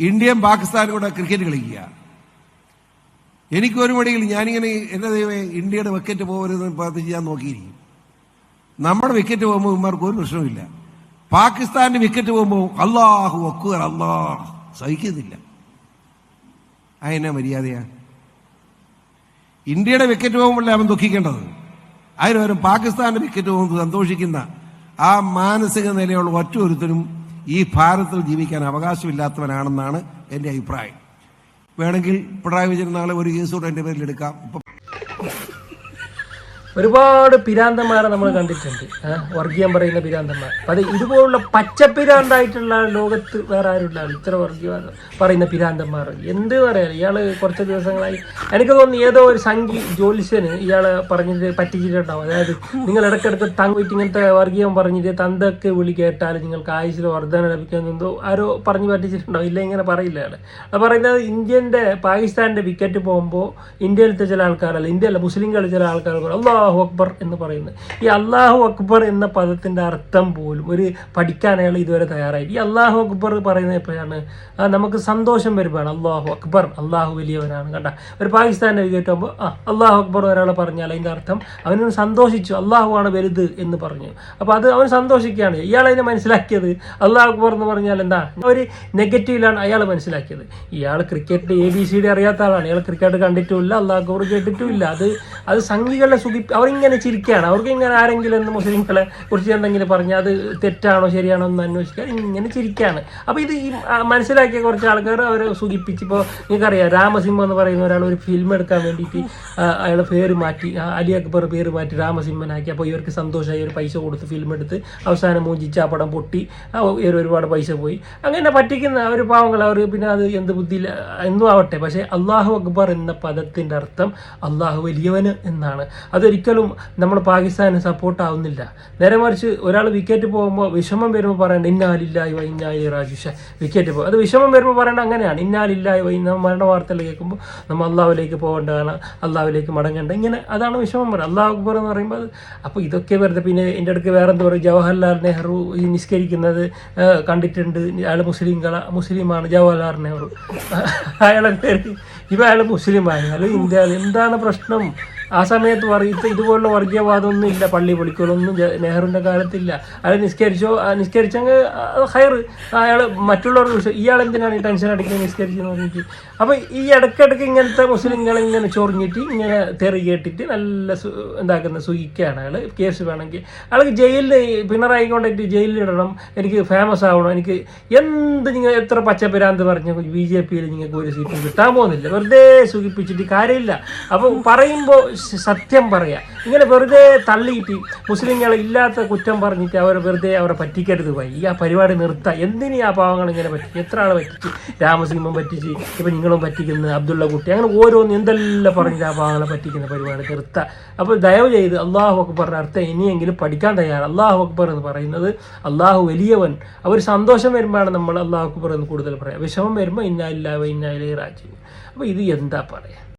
ഇന്ത്യയും പാകിസ്ഥാനും കൂടെ ക്രിക്കറ്റ് കളിക്കുക. എനിക്കൊരു മടിയിൽ ഞാനിങ്ങനെ എന്റെ ദൈവമേ ഇന്ത്യയുടെ വിക്കറ്റ് പോകരുതെന്ന് പ്രാർത്ഥിച്ച് ഞാൻ നോക്കിയിരിക്കും. നമ്മുടെ വിക്കറ്റ് പോകുമ്പോൾ ഇമാർക്ക് ഒരു പ്രശ്നമില്ല പാകിസ്ഥാന്റെ വിക്കറ്റ് പോകുമ്പോൾ അള്ളാഹു അക്ബർ അള്ളാഹ് സഹിക്കുന്നില്ല. അതിനെ മര്യാദയാ? ഇന്ത്യയുടെ വിക്കറ്റ് പോകുമ്പോഴേ അവൻ ദുഃഖിക്കേണ്ടത്? അതിനുപകരം പാകിസ്ഥാന്റെ വിക്കറ്റ് പോകുമ്പോൾ സന്തോഷിക്കുന്ന ആ മാനസിക നിലയുള്ള ഒറ്റ ഒരുത്തനും ഈ ഭാരതത്തിൽ ജീവിക്കാൻ അവകാശമില്ലാത്തവനാണെന്നാണ് എന്റെ അഭിപ്രായം. വേണമെങ്കിൽ പിണറായി വിജയൻ നാളെ ഒരു കേസ് കൂടെ എന്റെ പേരിൽ എടുക്കാം. ഒരുപാട് പിരാന്തന്മാരെ നമ്മൾ കണ്ടിട്ടുണ്ട്? വർഗീയം പറയുന്ന പിരാന്തന്മാർ. അത് ഇതുപോലുള്ള പച്ചപ്പിരാന്തായിട്ടുള്ള ലോകത്ത് വേറെ ആരുമില്ല. ഇത്ര വർഗീയം പറയുന്ന പിരാന്തന്മാർ. എന്ത് പറയാൻ ഇയാൾ കുറച്ച് ദിവസങ്ങളായി. എനിക്ക് തോന്നുന്നു ഏതോ ഒരു സംഖ്യ ജ്യോത്സ്യന് ഇയാൾ പറഞ്ഞിട്ട് പറ്റിച്ചിട്ടുണ്ടാവും. അതായത് നിങ്ങൾ ഇടയ്ക്കിടയ്ക്ക് തങ്ങിട്ട് ഇങ്ങനത്തെ വർഗീയം പറഞ്ഞിട്ട് തന്തൊക്കെ വിളി കേട്ടാൽ നിങ്ങൾക്ക് ആയുസിൽ വർധന ലഭിക്കുമെന്നെന്തോ ആരോ പറഞ്ഞു പറ്റിച്ചിട്ടുണ്ടാവും. ഇല്ല ഇങ്ങനെ പറയില്ല അത് പറയുന്നത് ഇന്ത്യന്റെ പാകിസ്ഥാന്റെ വിക്കറ്റ് പോകുമ്പോൾ ഇന്ത്യയിലത്തെ ചില ആൾക്കാരല്ല ഇന്ത്യയിലെ കളി ചില ആൾക്കാർ പറയും അള്ളാഹു അക്ബർ എന്ന് പറയുന്നത്. ഈ അള്ളാഹു അക്ബർ എന്ന പദത്തിന്റെ അർത്ഥം പോലും ഒരു പഠിക്കാൻ അയാൾ ഇതുവരെ തയ്യാറായി ഈ അള്ളാഹു അക്ബർ പറയുന്നത് എപ്പോഴാണ് നമുക്ക് സന്തോഷം വരുമ്പോഴാണ് അള്ളാഹു അക്ബർ അള്ളാഹു വലിയവനാണ്. കണ്ട ഒരു പാകിസ്ഥാന്റെ വിക്കറ്റ് ആ അള്ളാഹു അക്ബർ ഒരാൾ പറഞ്ഞാൽ അതിന്റെ അർത്ഥം അവനൊന്ന് സന്തോഷിച്ചു അള്ളാഹു ആണ് വലുത് എന്ന് പറഞ്ഞു. അപ്പോൾ അത് അവൻ സന്തോഷിക്കുകയാണ്. ഇയാൾ അതിനെ മനസ്സിലാക്കിയത് അള്ളാഹു അക്ബർ എന്ന് പറഞ്ഞാൽ എന്താ? ഒരു നെഗറ്റീവിലാണ് അയാൾ മനസ്സിലാക്കിയത്. ഇയാൾ cricket A B C D അറിയാത്ത ആളാണ്. ഇയാൾ ക്രിക്കറ്റ് കണ്ടിട്ടുമില്ല അള്ളാഹു അക്ബർ കേട്ടിട്ടുമില്ല. അത് അത് സംഘികളുടെ സുഖി അവരിങ്ങനെ ചിരിക്കുകയാണ് അവർക്ക് ഇങ്ങനെ ആരെങ്കിലും എന്ന് മുസ്ലിങ്ങളെ കുറിച്ച് എന്തെങ്കിലും പറഞ്ഞാൽ അത് തെറ്റാണോ ശരിയാണോ എന്ന് അന്വേഷിക്കാൻ ഇങ്ങനെ ചിരിക്കുകയാണ് അപ്പോൾ ഇത് ഈ മനസ്സിലാക്കിയ കുറച്ച് ആൾക്കാർ അവരെ സുഖിപ്പിച്ച് ഇപ്പോൾ നിങ്ങൾക്കറിയാം രാമസിംഹം എന്ന് പറയുന്ന ഒരാൾ ഒരു ഫിലിം എടുക്കാൻ വേണ്ടിയിട്ട് അയാളെ പേര് മാറ്റി അലി അക്ബർ പേര് മാറ്റി രാമസിംഹനാക്കി. അപ്പോൾ ഇവർക്ക് സന്തോഷമായി ഒരു പൈസ കൊടുത്ത് ഫിലിം എടുത്ത് അവസാനം മൂഞ്ചിച്ച് ആ പടം പൊട്ടി ഇവർ ഒരുപാട് പൈസ പോയി. അങ്ങനെ പറ്റിക്കുന്ന ഒരു പാവങ്ങൾ അവർ പിന്നെ അത് എന്ത് ബുദ്ധിയില്ല എന്നും ആവട്ടെ. പക്ഷേ അള്ളാഹു അക്ബർ എന്ന പദത്തിന്റെ അർത്ഥം അള്ളാഹു വലിയവന് എന്നാണ്. അതൊരിക്കലും നമ്മൾ പാകിസ്ഥാന് സപ്പോർട്ട് ആവുന്നില്ല. നേരെ മറിച്ച് ഒരാൾ വിക്കറ്റ് പോകുമ്പോൾ വിഷമം വരുമ്പോൾ പറയേണ്ട ഇന്നാലില്ലായി വൈന്നായി രാജുഷ. വിക്കറ്റ് പോകും. അത് വിഷമം വരുമ്പോൾ പറയേണ്ട അങ്ങനെയാണ്. ഇന്നാലില്ലായി വൈന്ന മരണ വാർത്തകൾ കേൾക്കുമ്പോൾ നമ്മൾ അള്ളാഹുലേക്ക് പോകേണ്ടതാണ് അള്ളാഹുലേക്ക് മടങ്ങേണ്ട. ഇങ്ങനെ അതാണ് വിഷമം പറയുന്നത്. അള്ളാഹു അക്ബർ എന്ന് പറയുമ്പോൾ അപ്പോൾ ഇതൊക്കെ വെറുതെ പിന്നെ എന്റെ അടുക്ക് വേറെ എന്താ പറയുക ജവഹർലാൽ നെഹ്റു ഈ നിസ്കരിക്കുന്നത് കണ്ടിട്ടുണ്ട്. അയാൾ മുസ്ലിം മുസ്ലിമാണ് ജവഹർലാൽ നെഹ്റു. അയാളെ പേര് ഇവ അയാൾ മുസ്ലിമാണ് അയാൾ ഇന്ത്യ എന്താണ് പ്രശ്നം? ആ സമയത്ത് പറയും ഇതുപോലുള്ള വർഗീയവാദമൊന്നും ഇല്ല പള്ളി പൊളിക്കലൊന്നും നെഹ്റുവിന്റെ കാലത്തില്ല. അയാൾ നിസ്കരിച്ചോ നിസ്കരിച്ചെങ്കിൽ ഹയർ അയാൾ വിഷയം ഇയാൾ എന്തിനാണ് ഈ ടെൻഷൻ അടിക്കുന്നത് നിസ്കരിച്ചെന്ന് പറഞ്ഞിട്ട്. അപ്പോൾ ഈ ഇടയ്ക്കിടയ്ക്ക് ഇങ്ങനത്തെ മുസ്ലിങ്ങൾ ഇങ്ങനെ ചൊറിഞ്ഞിട്ട് ഇങ്ങനെ തെറി കേട്ടിട്ട് നല്ല എന്താക്കുന്ന സുഖിക്കുകയാണ് അയാൾ കേസ് വേണമെങ്കിൽ. അയാൾക്ക് ജയിലിൽ പിണറായി കൊണ്ടിട്ട് ജയിലിലിടണം എനിക്ക് ഫേമസ് ആവണം. എനിക്ക് എന്ത് നിങ്ങൾ എത്ര പച്ചപ്പിരാന്ത് പറഞ്ഞു ബി ജെ പിയിൽ നിങ്ങൾക്ക് ഒരു സീറ്റും കിട്ടാൻ പോകുന്നില്ല. വെറുതെ സുഖിപ്പിച്ചിട്ട് കാര്യമില്ല. അപ്പോൾ പറയുമ്പോൾ സത്യം പറയുക ഇങ്ങനെ വെറുതെ തള്ളിയിട്ട് മുസ്ലിങ്ങളെ ഇല്ലാത്ത കുറ്റം പറഞ്ഞിട്ട് അവരെ വെറുതെ അവരെ പറ്റിക്കരുത് പോയി ഈ ആ പരിപാടി നിർത്താം. എന്തിനീ ആ പാവങ്ങൾ ഇങ്ങനെ പറ്റിച്ച് എത്ര ആളെ പറ്റിച്ച്? രാമസിംഹം പറ്റിച്ച് ഇപ്പം നിങ്ങളും പറ്റിക്കുന്ന അബ്ദുള്ള കുട്ടി. അങ്ങനെ ഓരോന്ന് എന്തെല്ലാം പറഞ്ഞിട്ട് ആ പാവങ്ങളെ പറ്റിക്കുന്ന പരിപാടി നിർത്താം. അപ്പോൾ ദയവ് ചെയ്ത് അള്ളാഹു അക്ബറിന്റെ അർത്ഥം ഇനിയെങ്കിലും പഠിക്കാൻ തയ്യാറ്. അള്ളാഹു അക്ബർ എന്ന് പറയുന്നത് അള്ളാഹു വലിയവൻ. അവർ സന്തോഷം വരുമ്പോഴാണ് നമ്മൾ അള്ളാഹു അക്ബർ എന്ന് കൂടുതൽ പറയാം. വിഷമം വരുമ്പോൾ ഇന്നാലില്ലാവ ഇന്നാലേ രാജ്യം അപ്പോൾ ഇത് എന്താ പറയുക